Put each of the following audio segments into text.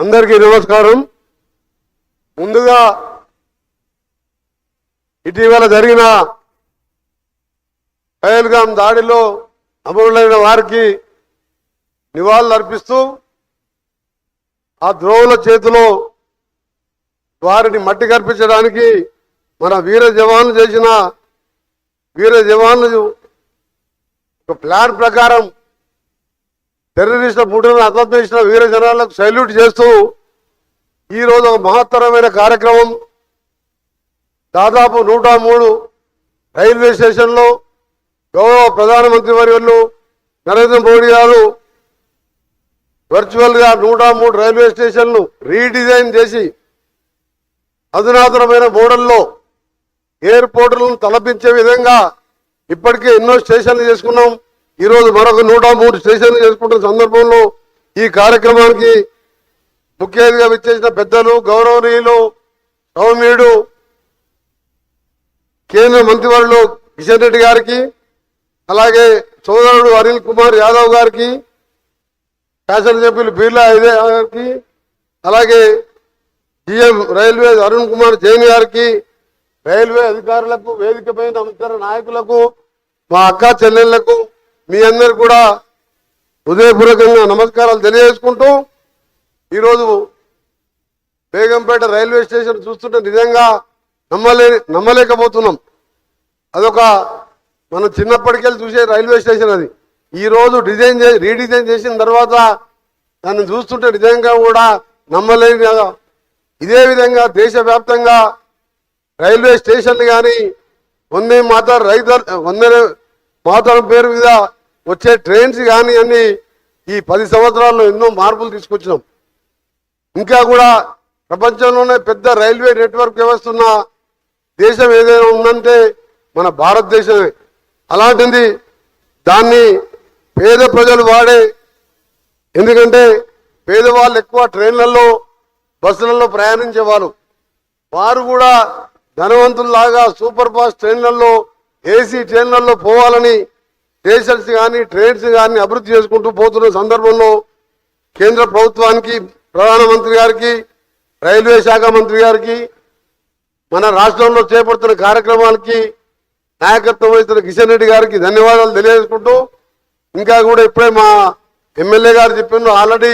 అందరికీ నమస్కారం. ముందుగా ఇటీవల జరిగిన పహల్గాం దాడిలో అమరులైన వారికి నివాళులు అర్పిస్తూ ఆ ద్రోవుల చేతిలో వారిని మట్టి కర్పించడానికి మన వీర జవాన్లు చేసిన వీర జవాన్లు ఒక ప్లాన్ ప్రకారం టెర్రరిస్టుల పుట్టిన హతం చేసిన వీర జనాలకు సెల్యూట్ చేస్తూ ఈ రోజు ఒక మహత్తరమైన కార్యక్రమం. దాదాపు నూట మూడు రైల్వే స్టేషన్లో గౌరవ ప్రధానమంత్రి వర్యులు నరేంద్ర మోడీ గారు వర్చువల్గా నూట మూడు రైల్వే స్టేషన్లు రీడిజైన్ చేసి అధునాతనమైన మోడల్లో ఎయిర్పోర్టులను తలపించే విధంగా ఇప్పటికే ఎన్నో స్టేషన్లు చేసుకున్నాం. ఈరోజు మరొక నూట మూడు స్టేషన్లు చేసుకుంటున్న సందర్భంలో ఈ కార్యక్రమానికి ముఖ్య అతిథిగా విచ్చేసిన పెద్దలు గౌరవనీయులు సౌమ్యుడు కేంద్ర మంత్రివర్యులు కిషన్ రెడ్డి గారికి అలాగే సోదరుడు అనిల్ కుమార్ యాదవ్ గారికి శాసనసభ్యులు బిర్లా ఐదే గారికి అలాగే జిఎం రైల్వే అరుణ్ కుమార్ జైన్ గారికి రైల్వే అధికారులకు వేదిక పైన నాయకులకు మా అక్క చెల్లెళ్ళకు మీ అందరు కూడా హృదయపూర్వకంగా నమస్కారాలు తెలియజేసుకుంటూ ఈరోజు బేగంపేట రైల్వే స్టేషన్ చూస్తుంటే నిజంగా నమ్మలే నమ్మలేకపోతున్నాం. అదొక మనం చిన్నప్పటికెళ్ళి చూసే రైల్వే స్టేషన్ అది. ఈ రోజు డిజైన్ చే రీడిజైన్ చేసిన తర్వాత దాన్ని చూస్తుంటే నిజంగా కూడా నమ్మలేని ఇదే విధంగా దేశవ్యాప్తంగా రైల్వే స్టేషన్లు కానీ వందే మాత రైతు వందే మాతరం పేరు మీద వచ్చే ట్రైన్స్ కానీ అన్ని ఈ పది సంవత్సరాల్లో ఎన్నో మార్పులు తీసుకొచ్చినాం. ఇంకా కూడా ప్రపంచంలోనే పెద్ద రైల్వే నెట్వర్క్ వ్యవస్థ ఉన్న దేశం ఏదైనా ఉందంటే మన భారతదేశమే. అలాంటిది దాన్ని పేద ప్రజలు వాడే ఎందుకంటే పేదవాళ్ళు ఎక్కువ ట్రైన్లలో బస్సులలో ప్రయాణించేవారు వారు కూడా ధనవంతుల్లాగా సూపర్ ఫాస్ట్ ట్రైన్లలో ఏసీ ట్రైన్లలో పోవాలని స్టేషన్స్ కానీ ట్రైన్స్ కానీ అభివృద్ధి చేసుకుంటూ పోతున్న సందర్భంలో కేంద్ర ప్రభుత్వానికి ప్రధానమంత్రి గారికి రైల్వే శాఖ మంత్రి గారికి మన రాష్ట్రంలో చేపడుతున్న కార్యక్రమాలకి నాయకత్వం వహిస్తున్న కిషన్ రెడ్డి గారికి ధన్యవాదాలు తెలియజేసుకుంటూ ఇంకా కూడా ఇప్పుడే మా ఎమ్మెల్యే గారు చెప్పిండ్రు. ఆల్రెడీ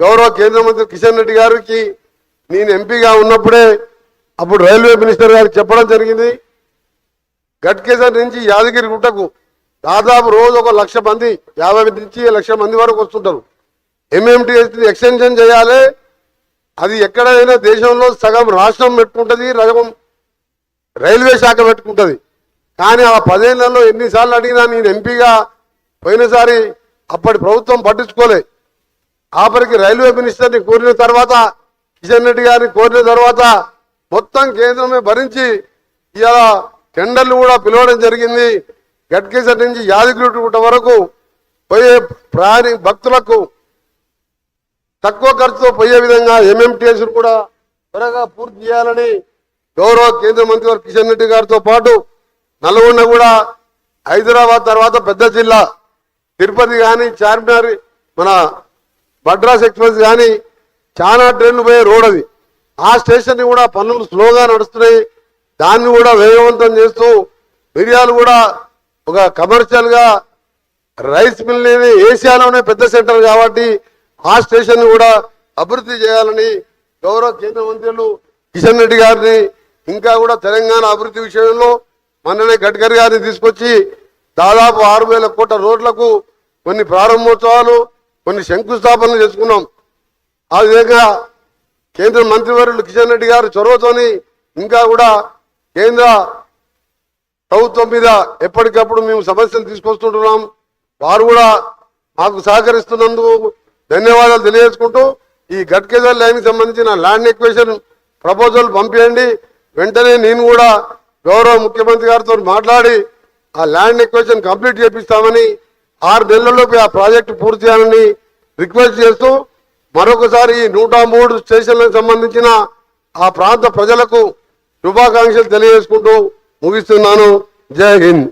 గౌరవ కేంద్ర మంత్రి కిషన్ రెడ్డి గారికి నేను ఎంపీగా ఉన్నప్పుడే అప్పుడు రైల్వే మినిస్టర్ గారికి చెప్పడం జరిగింది. గట్కేసర్ నుంచి యాదగిరి గుట్టకు దాదాపు రోజు ఒక లక్ష మంది యాభై నుంచి లక్ష మంది వరకు వస్తుంటారు. ఎంఎంటీఎస్ని ఎక్స్టెన్షన్ చేయాలి. అది ఎక్కడైనా దేశంలో సగం రాష్ట్రం పెట్టుకుంటుంది రగం రైల్వే శాఖ పెట్టుకుంటుంది. కానీ ఆ పదేళ్ళలో ఎన్నిసార్లు అడిగినా నేను ఎంపీగా పోయినసారి అప్పటి ప్రభుత్వం పట్టించుకోలే. ఆఖరికి రైల్వే మినిస్టర్ని కోరిన తర్వాత కిషన్ రెడ్డి గారిని కోరిన తర్వాత మొత్తం కేంద్రమే భరించి ఇలా టెండర్లు కూడా పిలవడం జరిగింది. గట్కేసర్ నుంచి యాదగిరిగుట్ట వరకు పోయే ప్రాణి భక్తులకు తక్కువ ఖర్చుతో పోయే విధంగా ఎంఎంటీఎస్ కూడా త్వరగా పూర్తి చేయాలని గౌరవ కేంద్ర మంత్రి వారు కిషన్ రెడ్డి గారితో పాటు నల్గొండ కూడా హైదరాబాద్ తర్వాత పెద్ద జిల్లా తిరుపతి కానీ చార్మినార్ మన మద్రాస్ ఎక్స్ప్రెస్ కానీ చాలా ట్రైన్లు పోయే రోడ్ అది. ఆ స్టేషన్ కూడా పనులు స్లోగా నడుస్తున్నాయి. దాన్ని కూడా వేగవంతం చేస్తూ మిరియాలు కూడా ఒక కమర్షియల్గా రైస్ మిల్ ఏషియాలోనే పెద్ద సెంటర్ కాబట్టి ఆ స్టేషన్ కూడా అభివృద్ధి చేయాలని గౌరవ కేంద్ర మంత్రులు కిషన్ రెడ్డి గారిని ఇంకా కూడా తెలంగాణ అభివృద్ధి విషయంలో మొన్ననే గడ్కరీ గారిని తీసుకొచ్చి దాదాపు ఆరు వేల కోట్ల రోడ్లకు కొన్ని ప్రారంభోత్సవాలు కొన్ని శంకుస్థాపనలు చేసుకున్నాం. ఆ విధంగా కేంద్ర మంత్రివర్యులు కిషన్ రెడ్డి గారు చొరవతోని ఇంకా కూడా కేంద్ర ప్రభుత్వం మీద ఎప్పటికప్పుడు మేము సమస్యలు తీసుకొస్తుంటున్నాం. వారు కూడా మాకు సహకరిస్తున్నందుకు ధన్యవాదాలు తెలియజేసుకుంటూ ఈ గట్కేజర్ ల్యాండ్కి సంబంధించిన ల్యాండ్ ఎక్వేషన్ ప్రపోజల్ పంపించండి వెంటనే నేను కూడా గౌరవ ముఖ్యమంత్రి గారితో మాట్లాడి ఆ ల్యాండ్ ఎక్వేషన్ కంప్లీట్ చేపిస్తామని ఆరు నెలల్లోపు ఆ ప్రాజెక్టు పూర్తి చేయాలని రిక్వెస్ట్ చేస్తూ మరొకసారి ఈ నూట మూడు స్టేషన్లకు సంబంధించిన ఆ ప్రాంత ప్రజలకు శుభాకాంక్షలు తెలియజేసుకుంటూ ముగిస్తున్నాను. జై హింద్.